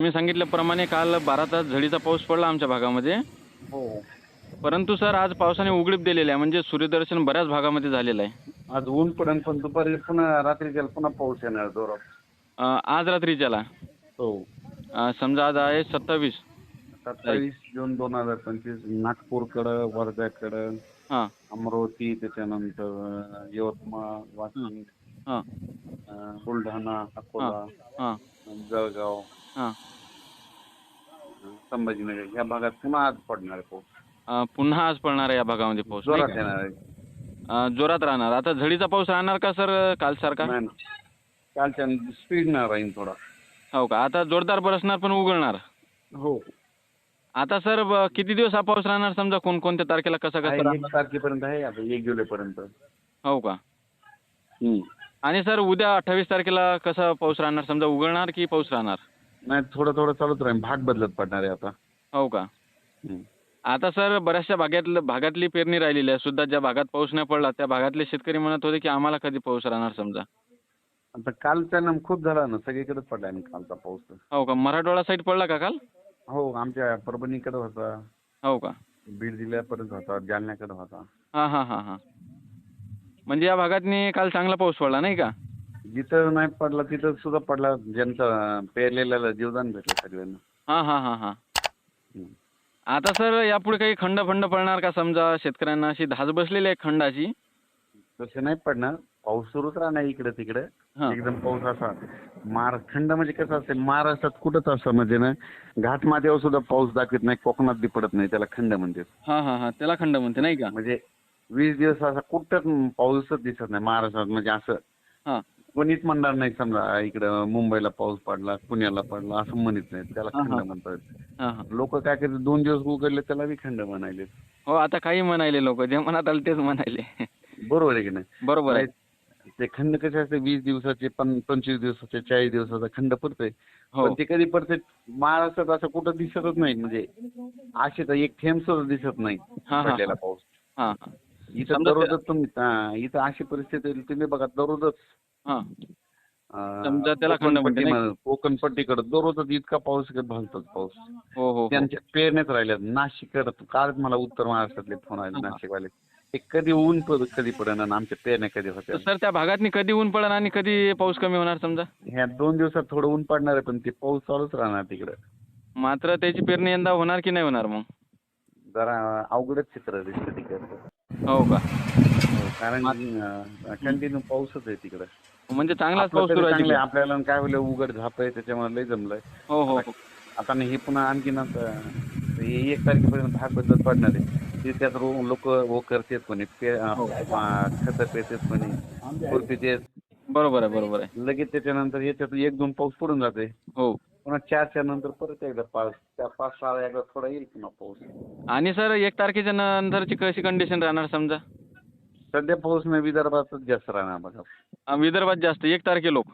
तुम्ही सांगितल्याप्रमाणे काल बारा तास झडीचा पाऊस पडला आमच्या भागामध्ये. हो. परंतु सर आज पावसाने उघडीप दिलेली आहे. म्हणजे सूर्यदर्शन बऱ्याच भागामध्ये झालेलं आहे. आज ऊन पडेल पण दुपारी पुन्हा रात्रीच्या पुन्हा पाऊस येणार जोरात. अं, आज रात्रीच्याला? हो. अं, समजा आज आहे सत्तावीस. सत्तावीस जून दोन हजार पंचवीस नागपूरकडं वर्ध्याकडं हां. अमरावती त्याच्यानंतर यवतमाळ वाशिम हां. अं, बुलढाणा अकोला हां. जळगाव हां. संभाजीनगर ह्या भागात पुन्हा आज पडणार आहे पाऊस. अं, पुन्हा आज पडणार आहे या भागामध्ये पाऊस नाही जोरात का? येणार आहे. अं, जोरात राहणार. आता झडीचा पाऊस राहणार का सर कालसारखा? नाही ना. कालच्या स्पीड ना राहील थोडा. हो का? आता जोरदार बरसणार पण उघडणार हो. आता सर ब- किती दिवस हा पाऊस राहणार? समजा कोणकोणत्या तारखेला कसा कसा एक तारखेपर्यंत आहे आता एक जुलैपर्यंत. हो का? आणि सर उद्या अठ्ठावीस तारखेला कसा पाऊस राहणार? समजा उघडणार की पाऊस राहणार? नाही थोडं थोडं चालूच राहील. भाग बदलत पडणार आहे आता. हो का? हम्म. आता सर बऱ्याचशा भागातलं भागातली पेरणी राहिलेली आहे. सुद्धा ज्या भागात पाऊस नाही पडला त्या भागातले शेतकरी म्हणत होते की आम्हाला कधी पाऊस राहणार समजा. आता कालचा ना खूप झाला ना. सगळीकडेच पडला ना कालचा पाऊस. तर. हो का? मराठवाडा साईड पडला का काल? हो आमच्या परभणीकडे होता. हो का? बीड जिल्ह्यापर्यंत होता जालन्याकडे होता. हां हां हां हां. म्हणजे या भागातनी काल चांगला पाऊस पडला नाही का? जिथं नाही पडला तिथं सुद्धा पडला ज्यांचं पेरलेल्याला जीवदान भेटलं सगळ्यांना. हां हां हां हां. हम्म. आता सर यापुढे काही खंड फंड पडणार का समजा शेतकऱ्यांना? अशी धाज बसलेली आहे खंडाची. तसे नाही पडणार. पाऊस सुरूच राहणार इकडे तिकडे. हां. एकदम पाऊस असा. महाराष्ट्र खंड म्हणजे कसं असेल महाराष्ट्रात कुठंच असं म्हणजे ना घाट माथ्यावर सुद्धा पाऊस दाखवत नाही कोकणात बी पडत नाही त्याला खंड म्हणते हां हां हां. त्याला खंड म्हणते नाही का? म्हणजे वीस दिवस असा कुठंच पाऊसच दिसत नाही महाराष्ट्रात म्हणजे असं. हां. कोणीच म्हणणार नाही समजा इकडं मुंबईला पाऊस पडला पुण्याला पडला असं म्हणत नाही त्याला खंड. म्हणतात. लोक काय करतात दोन दिवस उघडले त्याला खंड म्हणायले. हो आता काही म्हणायले लोक जे मनात आलं तेच म्हणायले. बरोबर आहे की नाही? बरोबर आहे. ते खंड कसे असते वीस दिवसाचे पंचवीस दिवसाचे चाळीस दिवसाचा खंड पडतोय. हो. पण ते कधी पडते महाराष्ट्रात असं कुठं दिसतच नाही. म्हणजे असे तर एक थेंब सुद्धा दिसत नाही. पडलेला पाऊस. इथं समजा दररोजच तुम्ही हा, इथं अशी परिस्थिती आहे, तुम्ही बघा दररोजच. हां. अं, समजा त्याला खंड म्हणते कोकणपट्टी नाही? म्हण- कोकणपट्टीकडे दररोजच इतका पाऊस भालतोच पाऊस. हो हो हो. त्यांच्या पेरण्यात राहिल्यात नाशिककडे कालच मला उत्तर महाराष्ट्रातले फोन आले हा. नाशिकवाले. ते कधी ऊन पड कधी पडेना आणि आमच्या पेरण्या कधी होत्या? तर सर त्या भागातनी कधी ऊन पडणार आणि कधी पाऊस कमी होणार समजा? ह्या दोन दिवसात थोडं ऊन पडणार आहे पण ते पाऊस चालूच राहणार तिकडं. मात्र त्याची पेरणी यंदा होणार की नाही होणार मग? जरा अवघडच चित्र दिसतं तिकडचं हो का? हो, कारण कंटिन्यू पाऊसच आहे तिकडं. म्हणजे चांगलाच पाऊस सुरू आहे. आपल्याला काय होईल उघड झाप आहे त्याच्यामुळे लय जमलंय. हो हो हो. आता नाही हे पुन्हा आणखीन हे एक तारखेपर्यंत भाग बदलत पडणार आहे. ते त्यात लोक वो करतात कोणी हो. खत पेतात कोणी खुरपीते बरोबर आहे बरोबर आहे. लगेच त्याच्यानंतर याच्यात एक दोन पाऊस पडून जाते. हो. पुन्हा चारच्या नंतर परत एकदा पाऊस. त्या पाच सहा एकदा थोडा येईल पुन्हा पाऊस. आणि सर एक तारखेच्या नंतरची कशी कंडिशन राहणार समजा? सध्या पाऊस नाही विदर्भातच जास्त राहणार बघा. विदर्भात जास्त एक तारखे लोक.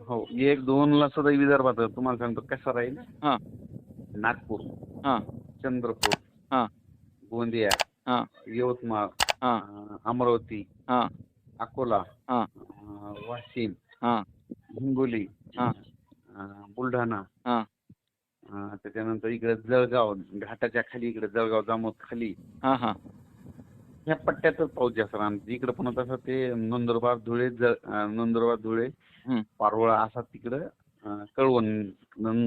हो एक दोन ला सुद्धा विदर्भात तुम्हाला सांगतो कसा राहील? हां. नागपूर हां. चंद्रपूर हां. गोंदिया हां. यवतमाळ हां. अं, अमरावती हां. अकोला हां. अं, वाशिम हां. हिंगोली हां. बुलढाणा. हां. त्याच्यानंतर इकडे जळगाव घाटाच्या खाली इकडे जळगाव जामोद खाली. हां हां. ह्या पट्ट्यातच पाऊस जास्त राहणार. इकडे पुन्हा तसं ते नंदुरबार धुळे नंदुरबार धुळे. पारोळा असा तिकडं कळवण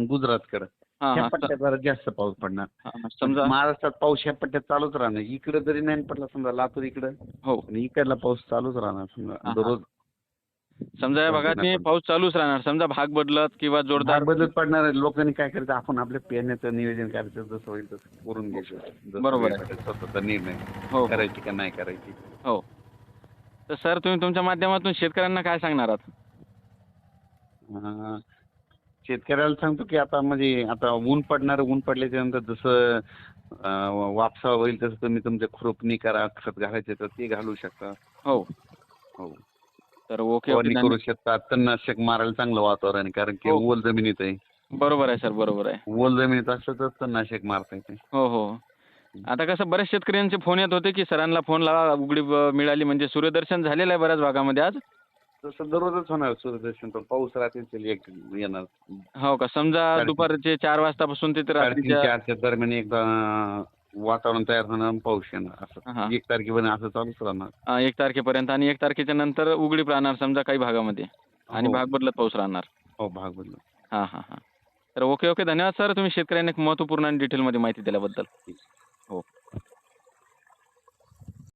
गुजरातकडं. ह्या पट्ट्यात जास्त पाऊस पडणार. समजा महाराष्ट्रात पाऊस ह्या पट्ट्यात चालूच राहणार. इकडे जरी नाही पडला समजा लातूर इकडं. हो. आणि इकडला पाऊस चालूच राहणार समजा. दररोज समजा या भागातनी पाऊस चालूच राहणार. समजा भाग बदलत किंवा जोरदार दार बदलत पडणार आहे. लोकांनी काय करायचं आपण आपल्या पेरण्याचं नियोजन करायचं. जसं होईल तसं करून घ्यायचं. बरोबर स्वतःचा निर्णय हो. करायची का नाही करायची? हो. तर सर तुम्ही तुमच्या माध्यमातून शेतकऱ्यांना काय सांगणार आहात? शेतकऱ्याला सांगतो की आता म्हणजे आता ऊन पडणार. ऊन पडल्याच्या नंतर जसं वापसा होईल तसं तुम्ही तुमच्या खुरपणी करा खत घालायचे तर ते घालू शकता. हो. हो. तर ओके फवारणी करू शकता तणनाशक मारायला चांगलं वातावरण आहे कारण की हो. ओल जमिनीत आहे. बरोबर आहे सर बरोबर आहे. ओल जमिनीत असलं तर तणनाशक मारता येते. हो हो. आता कसं बऱ्याच शेतकऱ्यांचे फोन येत होते की सरांना फोन लावा उघडी मिळाली म्हणजे सूर्यदर्शन झालेलं आहे बऱ्याच भागामध्ये आज. तसं दररोजच होणार सूर्यदर्शन पण पाऊस रात्रीचे एक येणार. हो का? समजा साडेतीन. दुपारचे चार वाजतापासून ते तर साडेतीन रात्रीच्या चारच्या दरम्यान एकदा वातावरण तयार होणार आणि पाऊस येणार हा. असं एक तारखेपर्यंत असं चालूच राहणार. अं, एक तारखेपर्यंत आणि एक तारखेच्या नंतर उघडीप राहणार समजा काही भागामध्ये आणि हो. भाग बदलत पाऊस राहणार. हो भाग बदल हां हां हां. तर ओके ओके. धन्यवाद सर. तुम्ही शेतकऱ्यांना एक महत्त्वपूर्ण आणि डिटेलमध्ये माहिती दिल्याबद्दल. हो.